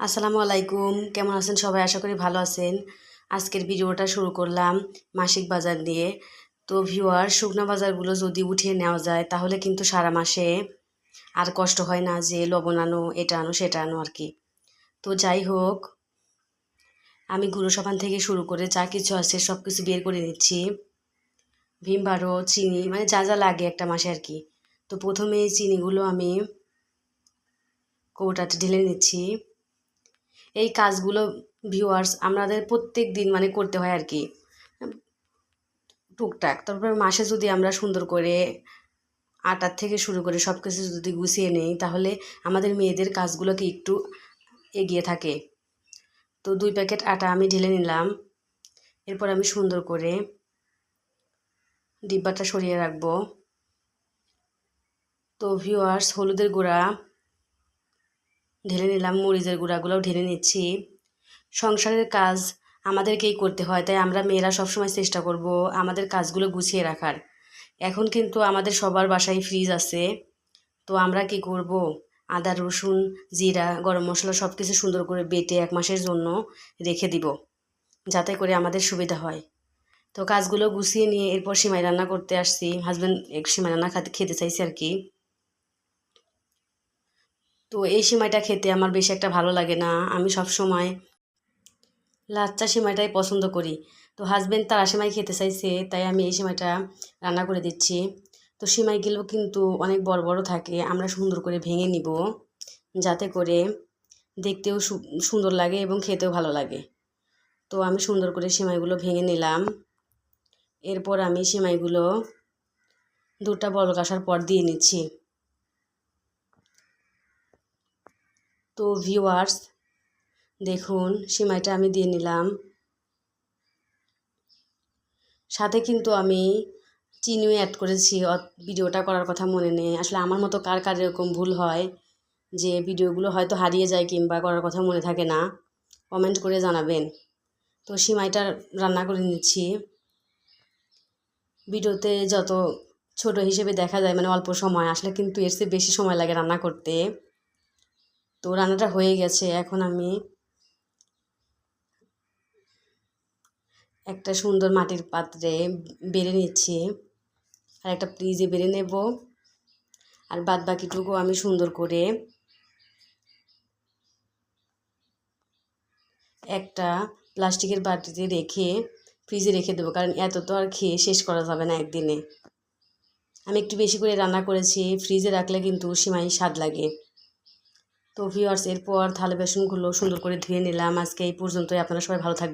আসসালামু আলাইকুম। কেমন আছেন সবাই? আশা করি ভালো আছেন। আজকের ভিডিওটা শুরু করলাম মাসিক বাজার দিয়ে তো ভিউয়ার, শুকনো বাজারগুলো যদি উঠিয়ে নেওয়া যায়, তাহলে কিন্তু সারা মাসে আর কষ্ট হয় না যে লবণ আনো, এটা আনো, সেটা আনো আর কি। তো যাই হোক, আমি গুঁড়ো সাবান থেকে শুরু করে যা কিছু আছে সব কিছু বের করে নিচ্ছি। ভীম বারো, চিনি মানে যা যা লাগে একটা মাসে আর কি। তো প্রথমে চিনিগুলো আমি কৌটাতে ঢেলে নিচ্ছি। এই কাজগুলো ভিউয়ার্স আমাদের প্রত্যেক দিন মানে করতে হয় আর কি। টুকটাক, তারপর মাসে যদি আমরা সুন্দর করে আটার থেকে শুরু করে সব কিছু যদি গুছিয়ে নেই, তাহলে আমাদের মেয়েদের কাজগুলোকে একটু এগিয়ে থাকে। তো দুই প্যাকেট আটা আমি ঢেলে নিলাম। এরপর আমি সুন্দর করে ডিব্বাটা সরিয়ে রাখব। তো ভিউয়ার্স হলুদের গুঁড়া ঢেলে নিলাম, মরিচের গুঁড়াগুলোও ঢেলে নিচ্ছি। সংসারের কাজ আমাদেরকেই করতে হয়, তাই আমরা মেয়েরা সবসময় চেষ্টা করব আমাদের কাজগুলো গুছিয়ে রাখার। এখন কিন্তু আমাদের সবার বাসায় ফ্রিজ আছে, তো আমরা কি করব? আদা, রসুন, জিরা, গরম মশলা সব কিছু সুন্দর করে বেটে এক মাসের জন্য রেখে দিব, যাতে করে আমাদের সুবিধা হয়। তো কাজগুলো গুছিয়ে নিয়ে এরপর সিমাই রান্না করতে আসছি হাজব্যান্ড এক সিমাই রান্না খাতে চাইছে আর কি। তো এই সিমাইটা খেতে আমার বেশি একটা ভালো লাগে না। আমি সব সময় লাচ্চা সিমাইটাই পছন্দ করি। তো হাজব্যান্ড তারা সিমাই খেতে চাইছে, তাই আমি এই সিমাইটা রান্না করে দিচ্ছি। তো সিমাইগুলো কিন্তু অনেক বড় বড় থাকে, আমরা সুন্দর করে ভেঙে নিব যাতে করে দেখতেও সুন্দর লাগে এবং খেতেও ভালো লাগে। তো আমি সুন্দর করে সিমাইগুলো ভেঙে নিলাম। এরপর আমি সিমাইগুলো দুটা বলক আসার পর দিয়ে নিচ্ছি। তো ভিউয়ার্স দেখুন, সিমাইটা আমি দিয়ে নিলাম। সাথে কিন্তু আমি চিনিও অ্যাড করেছি ভিডিওটা করার কথা মনে নেই। আসলে আমার মতো কার কার এরকম ভুল হয় যে ভিডিওগুলো হয়তো হারিয়ে যায় কিংবা করার কথা মনে থাকে না কমেন্ট করে জানাবেন। তো সিমাইটা রান্না করে নিচ্ছি। ভিডিওতে যত ছোট হিসেবে দেখা যায় মানে অল্প সময়, আসলে কিন্তু এর বেশি সময় লাগে রান্না করতে। তো রান্নাটা হয়ে গেছে, এখন আমি একটা সুন্দর মাটির পাত্রে বেড়ে নিচ্ছি। আর একটা ফ্রিজে বেড়ে নেব। আর বাদ বাকিটুকু আমি সুন্দর করে একটা প্লাস্টিকের বাটিতে রেখে ফ্রিজে রেখে দেবো, কারণ এত তো আর খেয়ে শেষ করা যাবে না একদিনে। আমি একটু বেশি করে রান্না করেছি, ফ্রিজে রাখলে কিন্তু সিমাই স্বাদ লাগে। তো ভিওয়ার্স এরপর থালা বেসনগুলো সুন্দর করে ধুয়ে নিলাম। আজকে এই পর্যন্তই। আপনারা সবাই ভালো থাকবেন।